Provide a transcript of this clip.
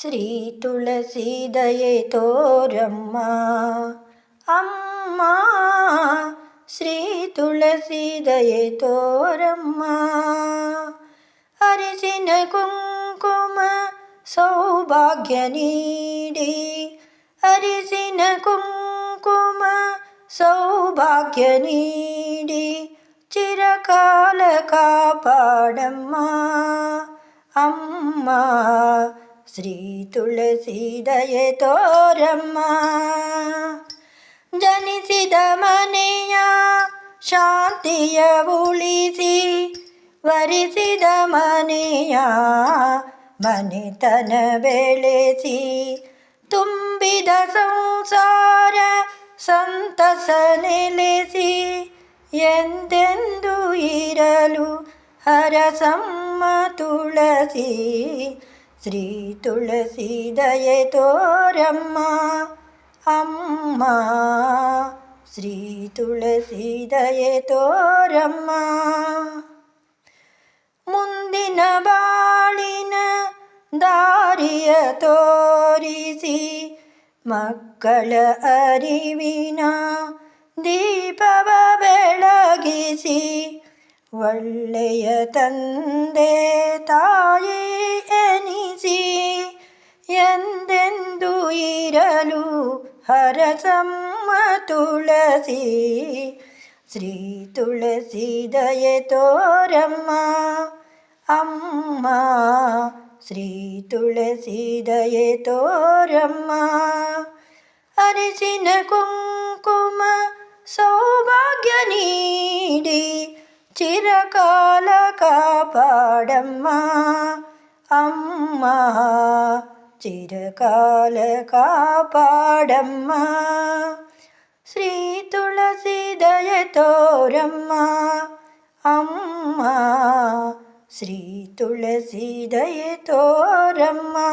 శ్రీ తులసీదయే తోరమ్మ. అమ్మా శ్రీ తులసీదయే తోరమ్మ. అరిసిన కుంకుమ సౌభాగ్య నీడి. అరిసిన కుంకుమ సౌభాగ్య నీడి. చిరకాల కాపాడమ్మా. అమ్మా ಶ್ರೀ ತುಳಸಿ ದಯೆ ತೋರಮ್ಮ. ಜನಿಸಿದ ಮನೆಯ ಶಾಂತಿಯ ಉಳಿಸಿ, ವರಿಸಿದ ಮನೆಯ ಮನೆತನ ಬೆಳೆಸಿ, ತುಂಬಿದ ಸಂಸಾರ ಸಂತಸ ನೆಲೆಸಿ ಎಂದೆಂದು ಇರಲು ಹರಸಮ್ಮ ತುಳಸಿ శ్రీ తులసి దయతోరమ్మ అమ్మ శ్రీ తులసి దయతోరమ్మ ಮುಂದಿನ ಬಾಳಿನ ದಾರಿಯ ತೋರಿಸಿ ಮಕ್ಕಳ ಅರಿವಿನ ದೀಪವ ಬೆಳಗಿಸಿ ಒಳ್ಳೆಯ ತಂದೆ ತಾಯಿ ಎನಿಸಿ ಎಂದೆಂದು ಇರಲು ಹರಸಮ್ಮ ತುಳಸಿ ಶ್ರೀ ತುಳಸಿ ದಯೆ ತೋರಮ್ಮ ಅಮ್ಮ ಶ್ರೀ ತುಳಸಿ ದಯೆ ತೋರಮ್ಮ ಅರಿಸಿನ ಕುಂಕುಮ ಸೌಭಾಗ್ಯ ನೀಡಿ చిరకాల కాపాడమ్మా అమ్మా చిరకాల కాపాడమ్మా. శ్రీ తులసి దయతోరమ్మా అమ్మా శ్రీ తులసి దయతోరమ్మా